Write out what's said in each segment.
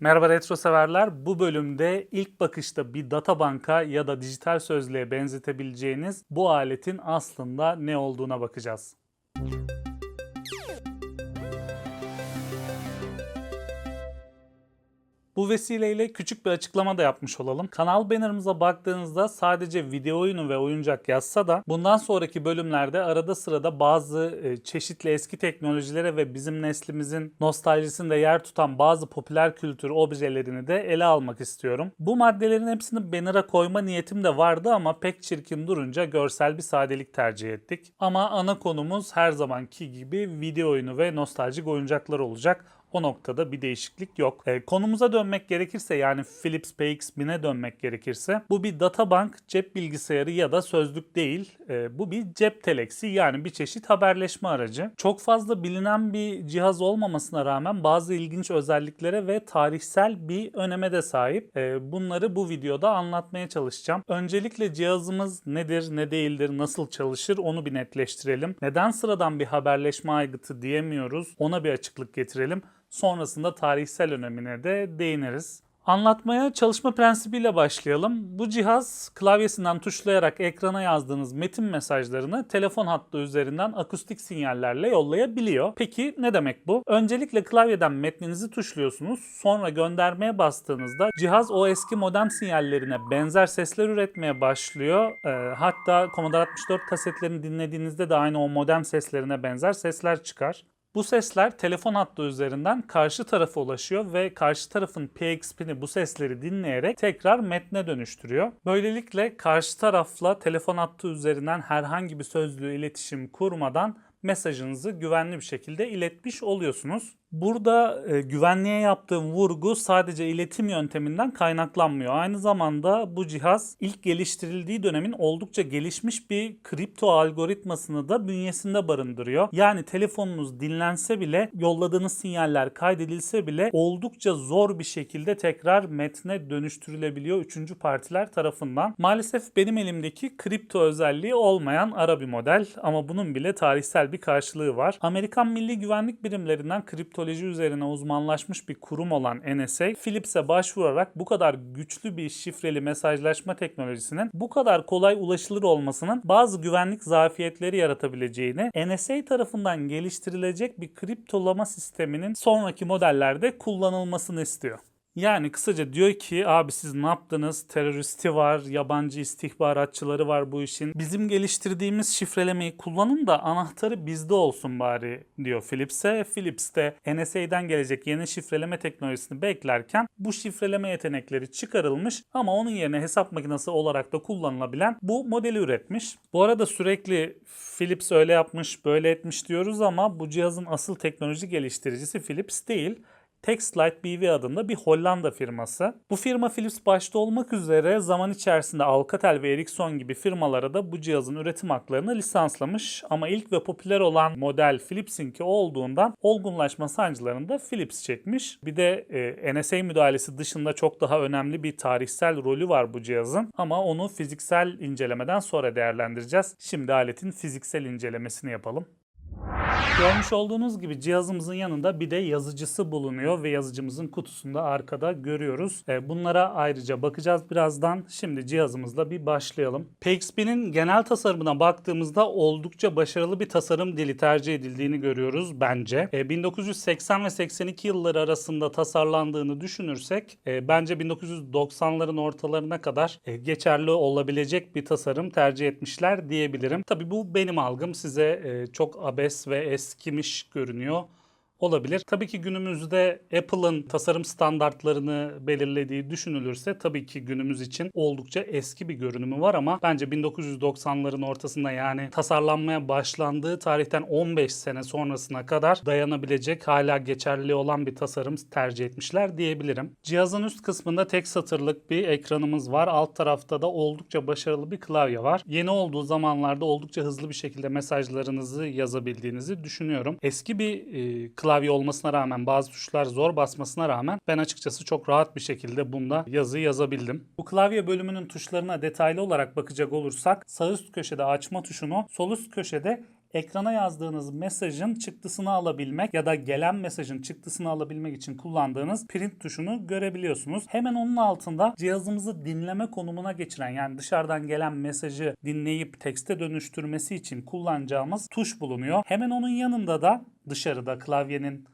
Merhaba retro severler. Bu bölümde ilk bakışta bir databanka ya da dijital sözlüğe benzetebileceğiniz bu aletin aslında ne olduğuna bakacağız. Bu vesileyle küçük bir açıklama da yapmış olalım. Kanal bannerımıza baktığınızda sadece video oyunu ve oyuncak yazsa da bundan sonraki bölümlerde arada sırada bazı e, çeşitli eski teknolojilere ve bizim neslimizin nostaljisinde yer tutan bazı popüler kültür objelerini de ele almak istiyorum. Bu maddelerin hepsini banner'a koyma niyetim de vardı ama pek çirkin durunca görsel bir sadelik tercih ettik. Ama ana konumuz her zamanki gibi video oyunu ve nostaljik oyuncaklar olacak. O noktada bir değişiklik yok. E, konumuza dönmek gerekirse yani Philips PX1000'e dönmek gerekirse bu bir databank, cep bilgisayarı ya da sözlük değil. E, bu bir cep teleksi yani bir çeşit haberleşme aracı. Çok fazla bilinen bir cihaz olmamasına rağmen bazı ilginç özelliklere ve tarihsel bir öneme de sahip. E, bunları bu videoda anlatmaya çalışacağım. Öncelikle cihazımız nedir, ne değildir, nasıl çalışır onu bir netleştirelim. Neden sıradan bir haberleşme aygıtı diyemiyoruz ona bir açıklık getirelim. Sonrasında tarihsel önemine de değiniriz. Anlatmaya çalışma prensibiyle başlayalım. Bu cihaz klavyesinden tuşlayarak ekrana yazdığınız metin mesajlarını telefon hattı üzerinden akustik sinyallerle yollayabiliyor. Peki ne demek bu? Öncelikle klavyeden metninizi tuşluyorsunuz. Sonra göndermeye bastığınızda cihaz o eski modem sinyallerine benzer sesler üretmeye başlıyor. Ee, hatta Commodore 64 kasetlerini dinlediğinizde de aynı o modem seslerine benzer sesler çıkar. Bu sesler telefon hattı üzerinden karşı tarafa ulaşıyor ve karşı tarafın PXP'ni bu sesleri dinleyerek tekrar metne dönüştürüyor. Böylelikle karşı tarafla telefon hattı üzerinden herhangi bir sözlü iletişim kurmadan mesajınızı güvenli bir şekilde iletmiş oluyorsunuz. Burada e, güvenliğe yaptığım vurgu sadece iletim yönteminden kaynaklanmıyor. Aynı zamanda bu cihaz ilk geliştirildiği dönemin oldukça gelişmiş bir kripto algoritmasını da bünyesinde barındırıyor. Yani telefonunuz dinlense bile yolladığınız sinyaller kaydedilse bile oldukça zor bir şekilde tekrar metne dönüştürülebiliyor üçüncü partiler tarafından. Maalesef benim elimdeki kripto özelliği olmayan ara bir model ama bunun bile tarihsel bir karşılığı var. Amerikan Milli Güvenlik Birimlerinden kripto kriptoloji üzerine uzmanlaşmış bir kurum olan NSA, Philips'e başvurarak bu kadar güçlü bir şifreli mesajlaşma teknolojisinin bu kadar kolay ulaşılır olmasının bazı güvenlik zafiyetleri yaratabileceğini, NSA tarafından geliştirilecek bir kriptolama sisteminin sonraki modellerde kullanılmasını istiyor. Yani kısaca diyor ki abi siz ne yaptınız? Teröristi var, yabancı istihbaratçıları var bu işin. Bizim geliştirdiğimiz şifrelemeyi kullanın da anahtarı bizde olsun bari diyor Philips'e. Philips de NSA'den gelecek yeni şifreleme teknolojisini beklerken bu şifreleme yetenekleri çıkarılmış ama onun yerine hesap makinesi olarak da kullanılabilen bu modeli üretmiş. Bu arada sürekli Philips öyle yapmış, böyle etmiş diyoruz ama bu cihazın asıl teknoloji geliştiricisi Philips değil. Textlight BV adında bir Hollanda firması. Bu firma Philips başta olmak üzere zaman içerisinde Alcatel ve Ericsson gibi firmalara da bu cihazın üretim haklarını lisanslamış ama ilk ve popüler olan model Philips'inki olduğundan olgunlaşma sancılarını da Philips çekmiş. Bir de e, NSA müdahalesi dışında çok daha önemli bir tarihsel rolü var bu cihazın ama onu fiziksel incelemeden sonra değerlendireceğiz. Şimdi aletin fiziksel incelemesini yapalım. Görmüş olduğunuz gibi cihazımızın yanında bir de yazıcısı bulunuyor ve yazıcımızın kutusunda arkada görüyoruz. E, bunlara ayrıca bakacağız birazdan. Şimdi cihazımızla bir başlayalım. PXP'nin genel tasarımına baktığımızda oldukça başarılı bir tasarım dili tercih edildiğini görüyoruz bence. 1980 e, ve 82 yılları arasında tasarlandığını düşünürsek e, bence 1990'ların ortalarına kadar geçerli olabilecek bir tasarım tercih etmişler diyebilirim. Tabi bu benim algım size çok abes ve eskimiş görünüyor olabilir. Tabii ki günümüzde Apple'ın tasarım standartlarını belirlediği düşünülürse tabii ki günümüz için oldukça eski bir görünümü var ama bence 1990'ların ortasında yani tasarlanmaya başlandığı tarihten 15 sene sonrasına kadar dayanabilecek hala geçerli olan bir tasarım tercih etmişler diyebilirim. Cihazın üst kısmında tek satırlık bir ekranımız var. Alt tarafta da oldukça başarılı bir klavye var. Yeni olduğu zamanlarda oldukça hızlı bir şekilde mesajlarınızı yazabildiğinizi düşünüyorum. Eski bir e, klavye klavye olmasına rağmen bazı tuşlar zor basmasına rağmen ben açıkçası çok rahat bir şekilde bunda yazı yazabildim. Bu klavye bölümünün tuşlarına detaylı olarak bakacak olursak sağ üst köşede açma tuşunu, sol üst köşede ekrana yazdığınız mesajın çıktısını alabilmek ya da gelen mesajın çıktısını alabilmek için kullandığınız print tuşunu görebiliyorsunuz. Hemen onun altında cihazımızı dinleme konumuna geçiren yani dışarıdan gelen mesajı dinleyip tekste dönüştürmesi için kullanacağımız tuş bulunuyor. Hemen onun yanında da dışarıda klavyenin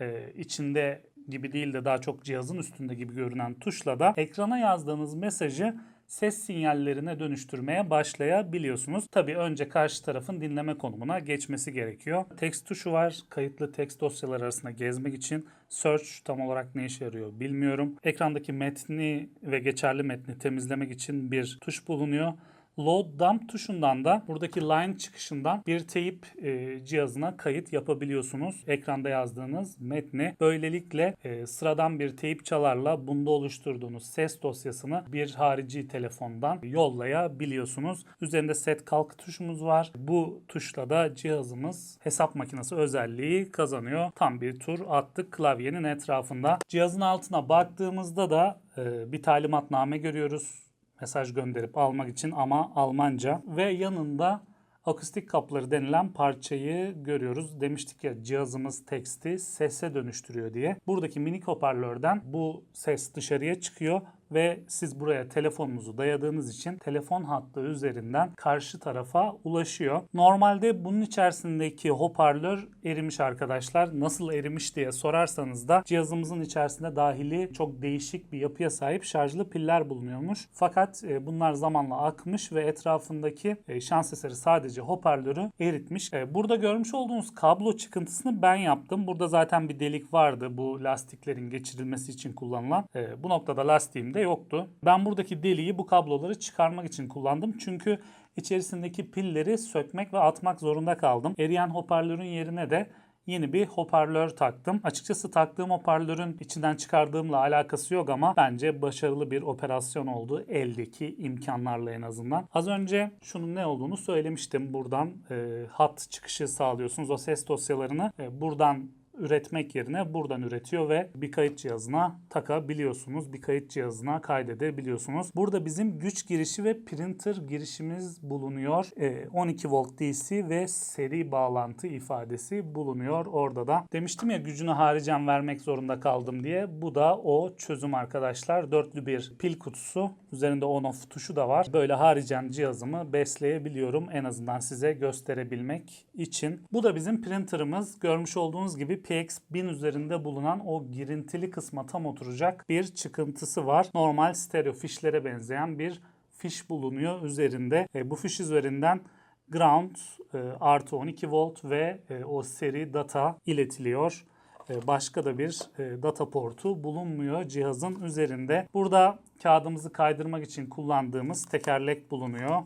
e, içinde gibi değil de daha çok cihazın üstünde gibi görünen tuşla da ekrana yazdığınız mesajı ses sinyallerine dönüştürmeye başlayabiliyorsunuz. Tabii önce karşı tarafın dinleme konumuna geçmesi gerekiyor. Text tuşu var. Kayıtlı text dosyaları arasında gezmek için. Search tam olarak ne işe yarıyor bilmiyorum. Ekrandaki metni ve geçerli metni temizlemek için bir tuş bulunuyor. Load Dump tuşundan da buradaki line çıkışından bir teyip e, cihazına kayıt yapabiliyorsunuz. Ekranda yazdığınız metni. Böylelikle e, sıradan bir teyip çalarla bunda oluşturduğunuz ses dosyasını bir harici telefondan yollayabiliyorsunuz. Üzerinde set kalk tuşumuz var. Bu tuşla da cihazımız hesap makinesi özelliği kazanıyor. Tam bir tur attık klavyenin etrafında. Cihazın altına baktığımızda da e, bir talimatname görüyoruz mesaj gönderip almak için ama Almanca ve yanında akustik kapları denilen parçayı görüyoruz. Demiştik ya cihazımız teksti sese dönüştürüyor diye. Buradaki minik hoparlörden bu ses dışarıya çıkıyor ve siz buraya telefonunuzu dayadığınız için telefon hattı üzerinden karşı tarafa ulaşıyor. Normalde bunun içerisindeki hoparlör erimiş arkadaşlar. Nasıl erimiş diye sorarsanız da cihazımızın içerisinde dahili çok değişik bir yapıya sahip şarjlı piller bulunuyormuş. Fakat e, bunlar zamanla akmış ve etrafındaki e, şans eseri sadece hoparlörü eritmiş. E, burada görmüş olduğunuz kablo çıkıntısını ben yaptım. Burada zaten bir delik vardı bu lastiklerin geçirilmesi için kullanılan. Bu noktada lastiğim de yoktu. Ben buradaki deliği bu kabloları çıkarmak için kullandım. Çünkü içerisindeki pilleri sökmek ve atmak zorunda kaldım. Eriyen hoparlörün yerine de yeni bir hoparlör taktım. Açıkçası taktığım hoparlörün içinden çıkardığımla alakası yok ama bence başarılı bir operasyon oldu eldeki imkanlarla en azından. Az önce şunun ne olduğunu söylemiştim. Buradan e, hat çıkışı sağlıyorsunuz. O ses dosyalarını e, buradan üretmek yerine buradan üretiyor ve bir kayıt cihazına takabiliyorsunuz. Bir kayıt cihazına kaydedebiliyorsunuz. Burada bizim güç girişi ve printer girişimiz bulunuyor. 12 ee, volt DC ve seri bağlantı ifadesi bulunuyor orada da. Demiştim ya gücünü haricen vermek zorunda kaldım diye. Bu da o çözüm arkadaşlar. Dörtlü bir pil kutusu. Üzerinde on off tuşu da var. Böyle haricen cihazımı besleyebiliyorum. En azından size gösterebilmek için. Bu da bizim printerımız. Görmüş olduğunuz gibi PX1000 üzerinde bulunan o girintili kısma tam oturacak bir çıkıntısı var. Normal stereo fişlere benzeyen bir fiş bulunuyor üzerinde. E, bu fiş üzerinden ground e, artı 12 volt ve e, o seri data iletiliyor. E, başka da bir e, data portu bulunmuyor cihazın üzerinde. Burada kağıdımızı kaydırmak için kullandığımız tekerlek bulunuyor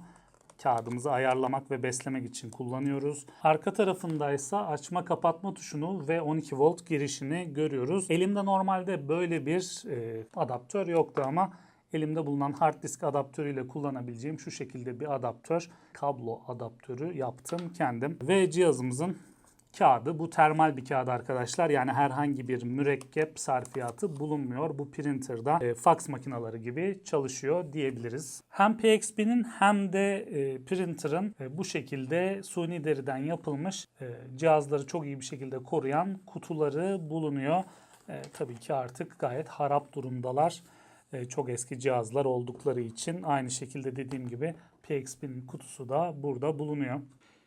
kağıdımızı ayarlamak ve beslemek için kullanıyoruz. Arka tarafında ise açma kapatma tuşunu ve 12 volt girişini görüyoruz. Elimde normalde böyle bir e, adaptör yoktu ama elimde bulunan hard disk adaptörüyle kullanabileceğim şu şekilde bir adaptör, kablo adaptörü yaptım kendim. Ve cihazımızın kağıdı. Bu termal bir kağıt arkadaşlar. Yani herhangi bir mürekkep sarfiyatı bulunmuyor. Bu printer'da e, fax makineleri gibi çalışıyor diyebiliriz. Hem PXP'nin hem de e, printer'ın e, bu şekilde suni deriden yapılmış e, cihazları çok iyi bir şekilde koruyan kutuları bulunuyor. E, tabii ki artık gayet harap durumdalar. E, çok eski cihazlar oldukları için aynı şekilde dediğim gibi PXP'nin kutusu da burada bulunuyor.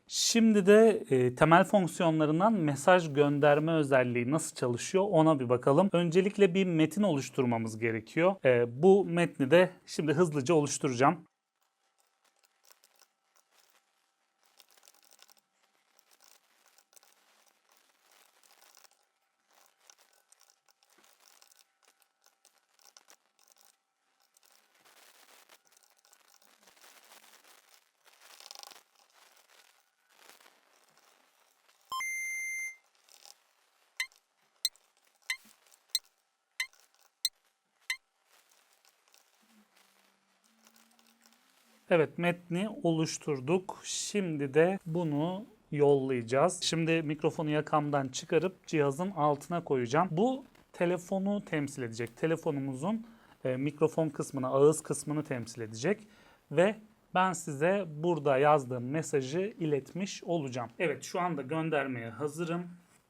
Şimdi de e, temel fonksiyonlarından mesaj gönderme özelliği nasıl çalışıyor ona bir bakalım. Öncelikle bir metin oluşturmamız gerekiyor. E, bu metni de şimdi hızlıca oluşturacağım. Evet metni oluşturduk. Şimdi de bunu yollayacağız. Şimdi mikrofonu yakamdan çıkarıp cihazın altına koyacağım. Bu telefonu temsil edecek. Telefonumuzun e, mikrofon kısmını, ağız kısmını temsil edecek ve ben size burada yazdığım mesajı iletmiş olacağım. Evet şu anda göndermeye hazırım.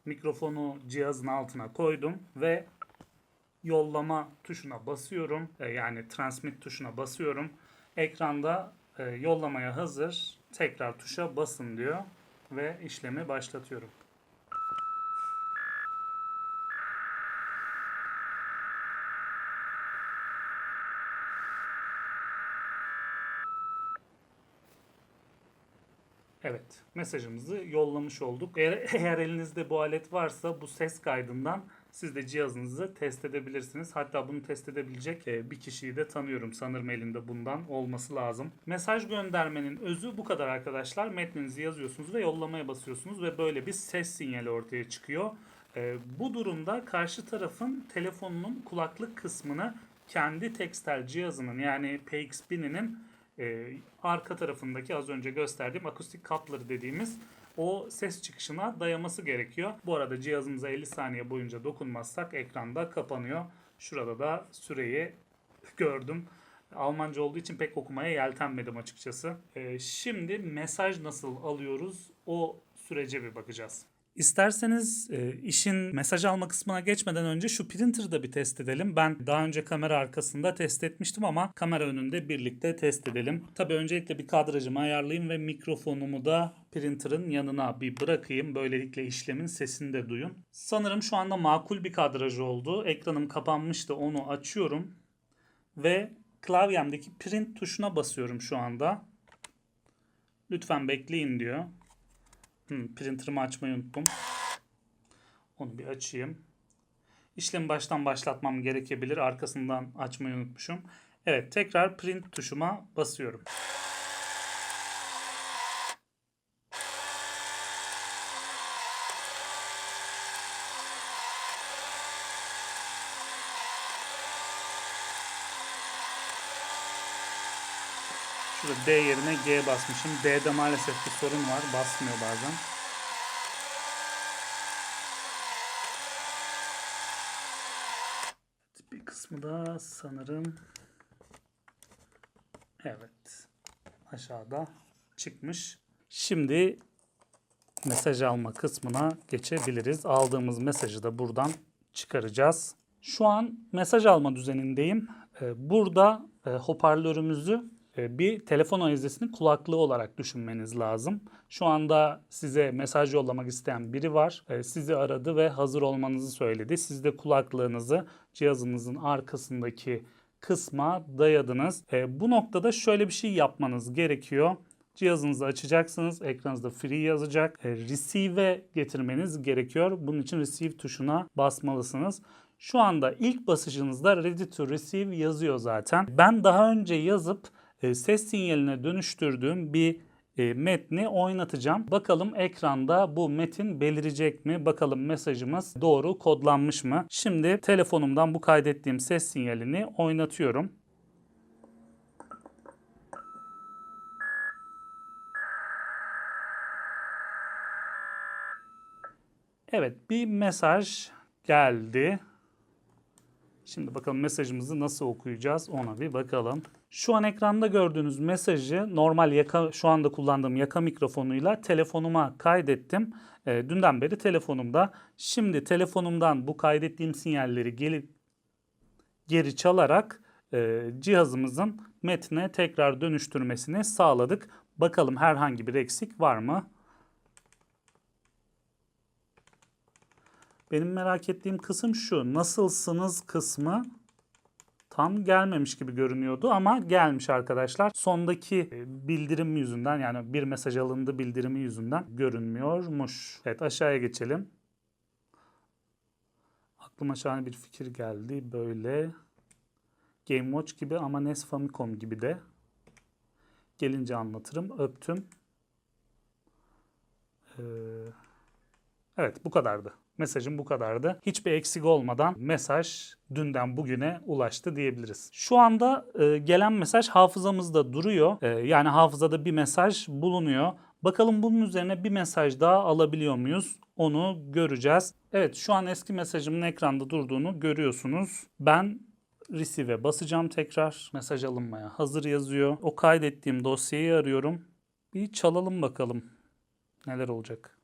Mikrofonu cihazın altına koydum ve yollama tuşuna basıyorum. E, Yani transmit tuşuna basıyorum. Ekranda e, yollamaya hazır. Tekrar tuşa basın diyor ve işlemi başlatıyorum. Evet, mesajımızı yollamış olduk. Eğer, eğer elinizde bu alet varsa bu ses kaydından siz de cihazınızı test edebilirsiniz. Hatta bunu test edebilecek e, bir kişiyi de tanıyorum. Sanırım elinde bundan olması lazım. Mesaj göndermenin özü bu kadar arkadaşlar. Metninizi yazıyorsunuz ve yollamaya basıyorsunuz ve böyle bir ses sinyali ortaya çıkıyor. E, Bu durumda karşı tarafın telefonunun kulaklık kısmını kendi tekstel cihazının yani PXB'nin e, arka tarafındaki az önce gösterdiğim akustik coupler dediğimiz o ses çıkışına dayaması gerekiyor. Bu arada cihazımıza 50 saniye boyunca dokunmazsak ekranda kapanıyor. Şurada da süreyi gördüm. Almanca olduğu için pek okumaya yeltenmedim açıkçası. E, şimdi mesaj nasıl alıyoruz o sürece bir bakacağız. İsterseniz e, işin mesaj alma kısmına geçmeden önce şu printer'ı da bir test edelim. Ben daha önce kamera arkasında test etmiştim ama kamera önünde birlikte test edelim. Tabii öncelikle bir kadrajımı ayarlayayım ve mikrofonumu da printer'ın yanına bir bırakayım. Böylelikle işlemin sesini de duyun. Sanırım şu anda makul bir kadraj oldu. Ekranım kapanmıştı onu açıyorum. Ve klavyemdeki print tuşuna basıyorum şu anda. Lütfen bekleyin diyor. Hmm, printer'ımı açmayı unuttum. Onu bir açayım. İşlemi baştan başlatmam gerekebilir. Arkasından açmayı unutmuşum. Evet tekrar print tuşuma basıyorum. Şurada D yerine G basmışım. D'de maalesef bir sorun var. Basmıyor bazen. Bir kısmı da sanırım evet aşağıda çıkmış. Şimdi mesaj alma kısmına geçebiliriz. Aldığımız mesajı da buradan çıkaracağız. Şu an mesaj alma düzenindeyim. Ee, Burada e, hoparlörümüzü bir telefon ayızesinin kulaklığı olarak düşünmeniz lazım. Şu anda size mesaj yollamak isteyen biri var. E, Sizi aradı ve hazır olmanızı söyledi. Siz de kulaklığınızı cihazınızın arkasındaki kısma dayadınız. E, Bu noktada şöyle bir şey yapmanız gerekiyor. Cihazınızı açacaksınız. Ekranınızda free yazacak. Receive'e getirmeniz gerekiyor. Bunun için receive tuşuna basmalısınız. Şu anda ilk basışınızda ready to receive yazıyor zaten. Ben daha önce yazıp e, ses sinyaline dönüştürdüğüm bir e, metni oynatacağım. Bakalım ekranda bu metin belirecek mi? Bakalım mesajımız doğru kodlanmış mı? Şimdi telefonumdan bu kaydettiğim ses sinyalini oynatıyorum. Evet bir mesaj geldi. Şimdi bakalım mesajımızı nasıl okuyacağız ona bir bakalım. Şu an ekranda gördüğünüz mesajı normal yaka şu anda kullandığım yaka mikrofonuyla telefonuma kaydettim. E, dünden beri telefonumda. Şimdi telefonumdan bu kaydettiğim sinyalleri geri, geri çalarak e, cihazımızın metne tekrar dönüştürmesini sağladık. Bakalım herhangi bir eksik var mı? Benim merak ettiğim kısım şu. Nasılsınız kısmı tam gelmemiş gibi görünüyordu ama gelmiş arkadaşlar. Sondaki e, bildirim yüzünden yani bir mesaj alındı bildirimi yüzünden görünmüyormuş. Evet aşağıya geçelim. Aklıma şahane bir fikir geldi. Böyle Game Watch gibi ama NES Famicom gibi de. Gelince anlatırım. Öptüm. Ee, evet bu kadardı. Mesajım bu kadardı. Hiçbir eksik olmadan mesaj dünden bugüne ulaştı diyebiliriz. Şu anda e, gelen mesaj hafızamızda duruyor. E, yani hafızada bir mesaj bulunuyor. Bakalım bunun üzerine bir mesaj daha alabiliyor muyuz? Onu göreceğiz. Evet şu an eski mesajımın ekranda durduğunu görüyorsunuz. Ben Receive'e basacağım tekrar. Mesaj alınmaya hazır yazıyor. O kaydettiğim dosyayı arıyorum. Bir çalalım bakalım neler olacak.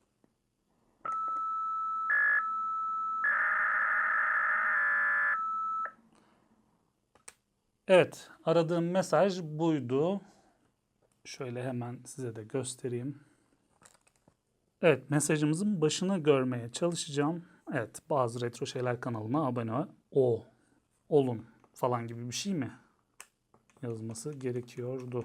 Evet, aradığım mesaj buydu. Şöyle hemen size de göstereyim. Evet, mesajımızın başını görmeye çalışacağım. Evet, bazı retro şeyler kanalına abone o olun falan gibi bir şey mi yazması gerekiyordu.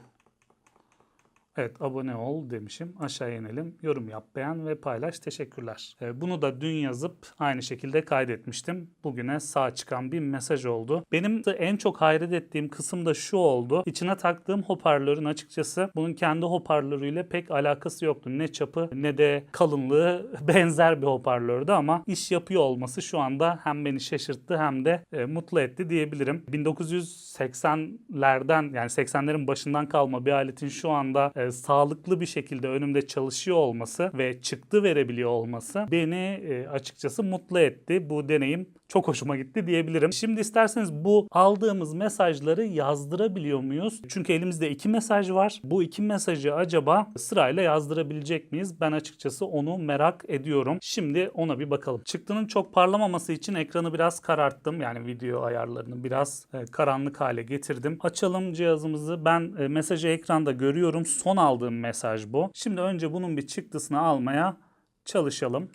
Evet abone ol demişim. Aşağı inelim. Yorum yap, beğen ve paylaş. Teşekkürler. Ee, Bunu da dün yazıp aynı şekilde kaydetmiştim. Bugüne sağ çıkan bir mesaj oldu. Benim de en çok hayret ettiğim kısım da şu oldu. İçine taktığım hoparlörün açıkçası bunun kendi hoparlörüyle pek alakası yoktu. Ne çapı ne de kalınlığı benzer bir hoparlördü ama iş yapıyor olması şu anda hem beni şaşırttı hem de e, mutlu etti diyebilirim. 1980'lerden yani 80'lerin başından kalma bir aletin şu anda e, sağlıklı bir şekilde önümde çalışıyor olması ve çıktı verebiliyor olması beni e, açıkçası mutlu etti. Bu deneyim çok hoşuma gitti diyebilirim. Şimdi isterseniz bu aldığımız mesajları yazdırabiliyor muyuz? Çünkü elimizde iki mesaj var. Bu iki mesajı acaba sırayla yazdırabilecek miyiz? Ben açıkçası onu merak ediyorum. Şimdi ona bir bakalım. Çıktının çok parlamaması için ekranı biraz kararttım. Yani video ayarlarını biraz e, karanlık hale getirdim. Açalım cihazımızı. Ben e, mesajı ekranda görüyorum. Son aldığım mesaj bu. Şimdi önce bunun bir çıktısını almaya çalışalım.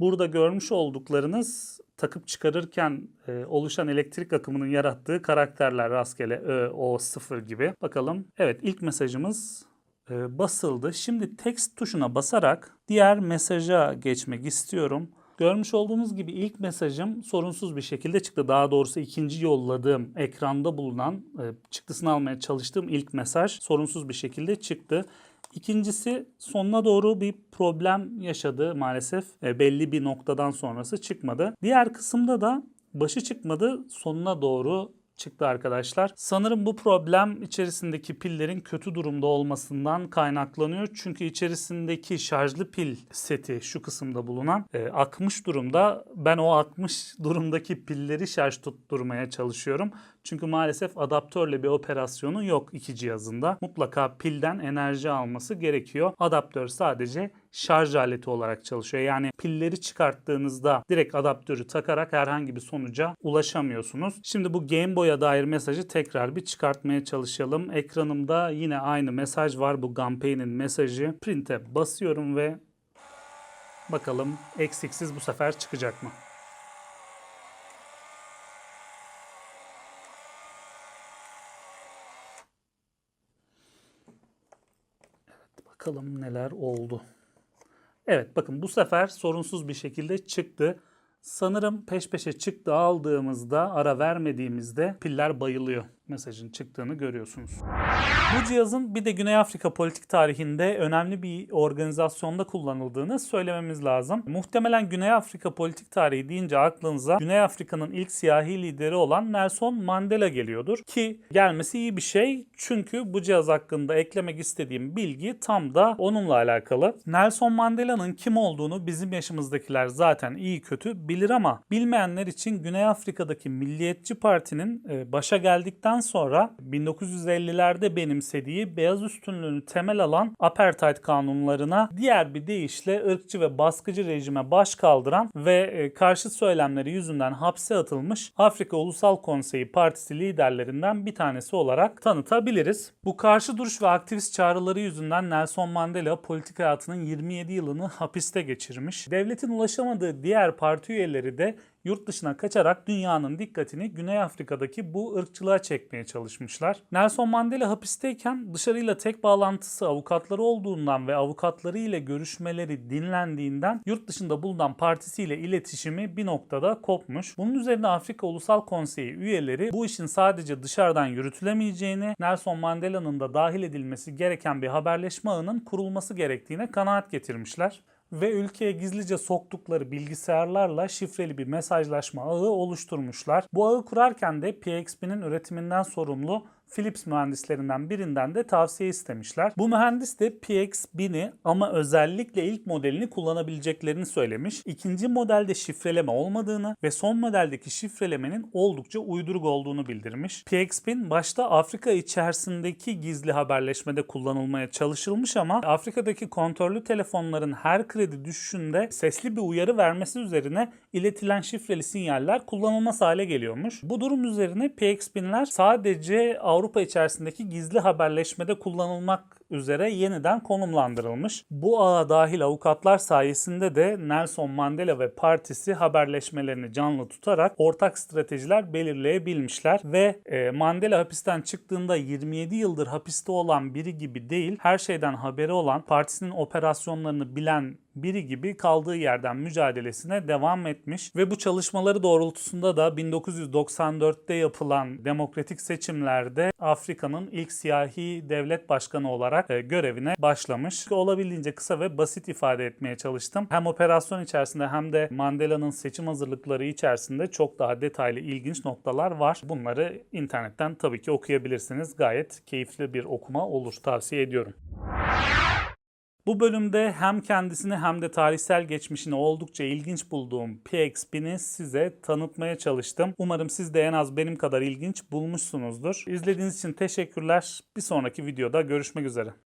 Burada görmüş olduklarınız takıp çıkarırken e, oluşan elektrik akımının yarattığı karakterler rastgele Ö, O, 0 gibi. Bakalım. Evet ilk mesajımız e, basıldı. Şimdi text tuşuna basarak diğer mesaja geçmek istiyorum. Görmüş olduğunuz gibi ilk mesajım sorunsuz bir şekilde çıktı. Daha doğrusu ikinci yolladığım ekranda bulunan e, çıktısını almaya çalıştığım ilk mesaj sorunsuz bir şekilde çıktı. İkincisi sonuna doğru bir problem yaşadı maalesef. E, belli bir noktadan sonrası çıkmadı. Diğer kısımda da başı çıkmadı sonuna doğru çıktı arkadaşlar. Sanırım bu problem içerisindeki pillerin kötü durumda olmasından kaynaklanıyor. Çünkü içerisindeki şarjlı pil seti şu kısımda bulunan e, akmış durumda. Ben o akmış durumdaki pilleri şarj tutturmaya çalışıyorum. Çünkü maalesef adaptörle bir operasyonu yok iki cihazında. Mutlaka pilden enerji alması gerekiyor. Adaptör sadece şarj aleti olarak çalışıyor. Yani pilleri çıkarttığınızda direkt adaptörü takarak herhangi bir sonuca ulaşamıyorsunuz. Şimdi bu Game Boy'a dair mesajı tekrar bir çıkartmaya çalışalım. Ekranımda yine aynı mesaj var. Bu Gunpei'nin mesajı. Print'e basıyorum ve bakalım eksiksiz bu sefer çıkacak mı? Bakalım neler oldu. Evet bakın bu sefer sorunsuz bir şekilde çıktı. Sanırım peş peşe çıktı aldığımızda ara vermediğimizde piller bayılıyor. Mesajın çıktığını görüyorsunuz. Bu cihazın bir de Güney Afrika politik tarihinde önemli bir organizasyonda kullanıldığını söylememiz lazım. Muhtemelen Güney Afrika politik tarihi deyince aklınıza Güney Afrika'nın ilk siyahi lideri olan Nelson Mandela geliyordur. Ki gelmesi iyi bir şey çünkü bu cihaz hakkında eklemek istediğim bilgi tam da onunla alakalı. Nelson Mandela'nın kim olduğunu bizim yaşımızdakiler zaten iyi kötü bilir ama bilmeyenler için Güney Afrika'daki Milliyetçi Parti'nin e, başa geldikten sonra 1950'lerde benimsediği beyaz üstünlüğünü temel alan apartheid kanunlarına diğer bir deyişle ırkçı ve baskıcı rejime baş kaldıran ve e, karşıt söylemleri yüzünden hapse atılmış Afrika Ulusal Konseyi Partisi liderlerinden bir tanesi olarak tanıtabiliriz. Bu karşı duruş ve aktivist çağrıları yüzünden Nelson Mandela politik hayatının 27 yılını hapiste geçirmiş. Devletin ulaşamadığı diğer parti üyeleri de yurt dışına kaçarak dünyanın dikkatini Güney Afrika'daki bu ırkçılığa çekmeye çalışmışlar. Nelson Mandela hapisteyken dışarıyla tek bağlantısı avukatları olduğundan ve avukatları ile görüşmeleri dinlendiğinden yurt dışında bulunan partisiyle iletişimi bir noktada kopmuş. Bunun üzerine Afrika Ulusal Konseyi üyeleri bu işin sadece dışarıdan yürütülemeyeceğini, Nelson Mandela'nın da dahil edilmesi gereken bir haberleşme ağının kurulması gerektiğine kanaat getirmişler ve ülkeye gizlice soktukları bilgisayarlarla şifreli bir mesajlaşma ağı oluşturmuşlar. Bu ağı kurarken de PXP'nin üretiminden sorumlu Philips mühendislerinden birinden de tavsiye istemişler. Bu mühendis de PX1000'i ama özellikle ilk modelini kullanabileceklerini söylemiş. İkinci modelde şifreleme olmadığını ve son modeldeki şifrelemenin oldukça uyduruk olduğunu bildirmiş. PX1000 başta Afrika içerisindeki gizli haberleşmede kullanılmaya çalışılmış ama Afrika'daki kontörlü telefonların her kredi düşüşünde sesli bir uyarı vermesi üzerine iletilen şifreli sinyaller kullanılmaz hale geliyormuş. Bu durum üzerine PX1000'ler sadece Avrupa içerisindeki gizli haberleşmede kullanılmak üzere yeniden konumlandırılmış. Bu ağa dahil avukatlar sayesinde de Nelson Mandela ve partisi haberleşmelerini canlı tutarak ortak stratejiler belirleyebilmişler ve e, Mandela hapisten çıktığında 27 yıldır hapiste olan biri gibi değil, her şeyden haberi olan, partisinin operasyonlarını bilen biri gibi kaldığı yerden mücadelesine devam etmiş ve bu çalışmaları doğrultusunda da 1994'te yapılan demokratik seçimlerde Afrika'nın ilk siyahi devlet başkanı olarak e, görevine başlamış. Olabildiğince kısa ve basit ifade etmeye çalıştım. Hem operasyon içerisinde hem de Mandela'nın seçim hazırlıkları içerisinde çok daha detaylı ilginç noktalar var. Bunları internetten tabii ki okuyabilirsiniz. Gayet keyifli bir okuma olur. Tavsiye ediyorum. Bu bölümde hem kendisini hem de tarihsel geçmişini oldukça ilginç bulduğum PX1000'i size tanıtmaya çalıştım. Umarım siz de en az benim kadar ilginç bulmuşsunuzdur. İzlediğiniz için teşekkürler. Bir sonraki videoda görüşmek üzere.